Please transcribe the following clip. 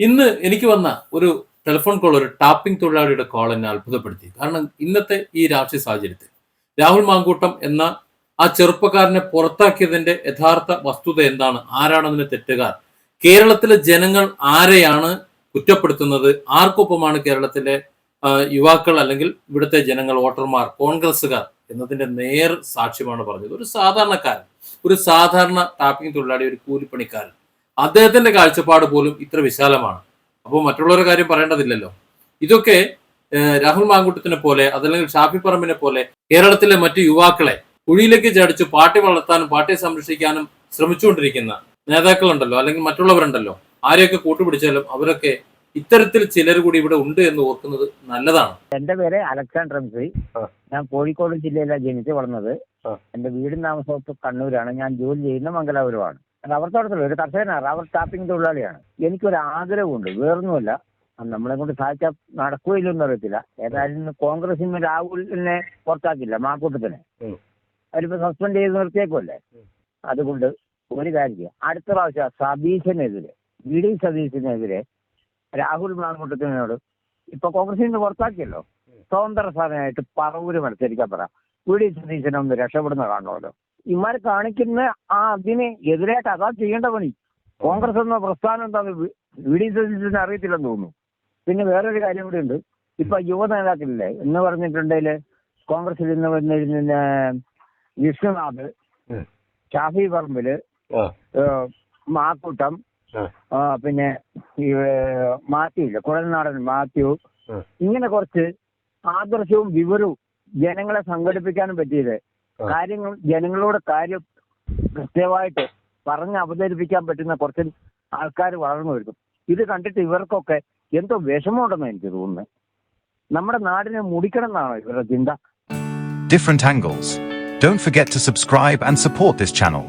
ഇന്ന് എനിക്ക് വന്ന ഒരു ടെലിഫോൺ കോൾ ഒരു ടാപ്പിംഗ് തൊഴിലാളിയുടെ കോൾ എന്നെ അത്ഭുതപ്പെടുത്തി. കാരണം ഇന്നത്തെ ഈ രാഷ്ട്രീയ സാഹചര്യത്തിൽ രാഹുൽ മാങ്കൂട്ടം എന്ന ആ ചെറുപ്പക്കാരനെ പുറത്താക്കിയതിന്റെ യഥാർത്ഥ വസ്തുത എന്താണ്? ആരാണതിന് തെറ്റുകാർ? കേരളത്തിലെ ജനങ്ങൾ ആരെയാണ് കുറ്റപ്പെടുത്തുന്നത്? ആർക്കൊപ്പമാണ് കേരളത്തിലെ യുവാക്കൾ അല്ലെങ്കിൽ ഇവിടുത്തെ ജനങ്ങൾ വോട്ടർമാർ കോൺഗ്രസ്സുകാർ എന്നതിന്റെ നേർ സാക്ഷ്യമാണ് പറഞ്ഞത്. ഒരു സാധാരണക്കാരൻ ഒരു സാധാരണ ടാപ്പിംഗ് തൊഴിലാളി ഒരു കൂലിപ്പണിക്കാരൻ അദ്ദേഹത്തിന്റെ കാഴ്ചപ്പാട് പോലും ഇത്ര വിശാലമാണ്. അപ്പോൾ മറ്റുള്ളവരുടെ കാര്യം പറയേണ്ടതില്ലല്ലോ. ഇതൊക്കെ രാഹുൽ മാങ്കൂട്ടത്തിനെ പോലെ അതല്ലെങ്കിൽ ഷാഫി പറമ്പിനെ പോലെ കേരളത്തിലെ മറ്റു യുവാക്കളെ കുഴിയിലേക്ക് ചടിച്ച് പാർട്ടി വളർത്താനും പാർട്ടിയെ സംരക്ഷിക്കാനും ശ്രമിച്ചുകൊണ്ടിരിക്കുന്ന നേതാക്കളുണ്ടല്ലോ അല്ലെങ്കിൽ മറ്റുള്ളവരുണ്ടല്ലോ ആരെയൊക്കെ കൂട്ടുപിടിച്ചാലും അവരൊക്കെ ഇത്തരത്തിൽ ചിലർ കൂടി ഇവിടെ ഉണ്ട് എന്ന് ഓർക്കുന്നത് നല്ലതാണ്. എന്റെ പേര് അലക്സാണ്ടർ ഞാൻ കോഴിക്കോട് ജില്ലയിലാണ് ജനിച്ചു വളർന്നത്. എന്റെ വീടും താമസവും കണ്ണൂരാണ്. ഞാൻ ജോലി ചെയ്യുന്ന മംഗലാപുരമാണ്. റബ്ബർ തോട്ടത്തിൽ ഒരു കർഷകനാണ്. റബ്ബർ ടാപ്പിംഗ് തൊഴിലാളിയാണ്. എനിക്കൊരു ആഗ്രഹമുണ്ട്. വേറൊന്നുമല്ല. നമ്മളെ കൊണ്ട് സാധിച്ചാൽ നടക്കുകയില്ലെന്ന് അറിയത്തില്ല. ഏതായാലും കോൺഗ്രസിന് രാഹുലിനെ പുറത്താക്കില്ല മാക്കൂട്ടത്തിന്. അവരിപ്പോ സസ്പെൻഡ് ചെയ്ത് നിർത്തിയേക്കുമല്ലേ അതുകൊണ്ട് ഒരു കാര്യം അടുത്ത പ്രാവശ്യം സതീശനെതിരെ വി ഡി സതീശനെതിരെ രാഹുൽ മാങ്കൂട്ടത്തിനോട് ഇപ്പൊ കോൺഗ്രസിൽ നിന്ന് പുറത്താക്കിയല്ലോ? സ്വതന്ത്ര സ്ഥാനമായിട്ട് പറവൂര് മത്സരിക്കാൻ പറ. വി ഡി സതീശനെ ഒന്ന് രക്ഷപ്പെടുന്ന കാണുമല്ലോ. ഇമാർ കാണിക്കുന്ന ആ അതിനെ എതിരായിട്ട് അതാ ചെയ്യേണ്ട പണി. കോൺഗ്രസ് എന്ന പ്രസ്ഥാനം എന്താന്ന് വി- ഡി സതീശന് അറിയത്തില്ലെന്ന് തോന്നുന്നു. പിന്നെ വേറൊരു കാര്യം കൂടി ഉണ്ട്. ഇപ്പൊ യുവ നേതാക്കളില്ലേ എന്ന് പറഞ്ഞിട്ടുണ്ടെങ്കിൽ കോൺഗ്രസിൽ നിന്ന് വന്നിരുന്ന വിഷ്ണുനാഥ്. ഷാഫി പറമ്പിൽ മാക്കൂട്ടം പിന്നെ മാത്യു ഇല്ല കുഴൽനാടൻ മാത്യു. ഇങ്ങനെ കുറച്ച് ആദർശവും വിവരവും ജനങ്ങളെ സംഘടിപ്പിക്കാനും പറ്റിയത്. കാര്യങ്ങൾ ജനങ്ങളോട് കാര്യം കൃത്യമായിട്ട് പറഞ്ഞ് അവതരിപ്പിക്കാൻ പറ്റുന്ന കുറച്ച് ആൾക്കാർ വളർന്നു വരുന്നു ഇത് കണ്ടിട്ട് ഇവർക്കൊക്കെ എന്തോ വിഷമമുണ്ടെന്ന് എനിക്ക് തോന്നുന്നത് നമ്മുടെ നാടിനെ മുടിക്കണം എന്നാണോ ഇവരുടെ ചിന്ത different angles. Don't forget to subscribe and support this channel.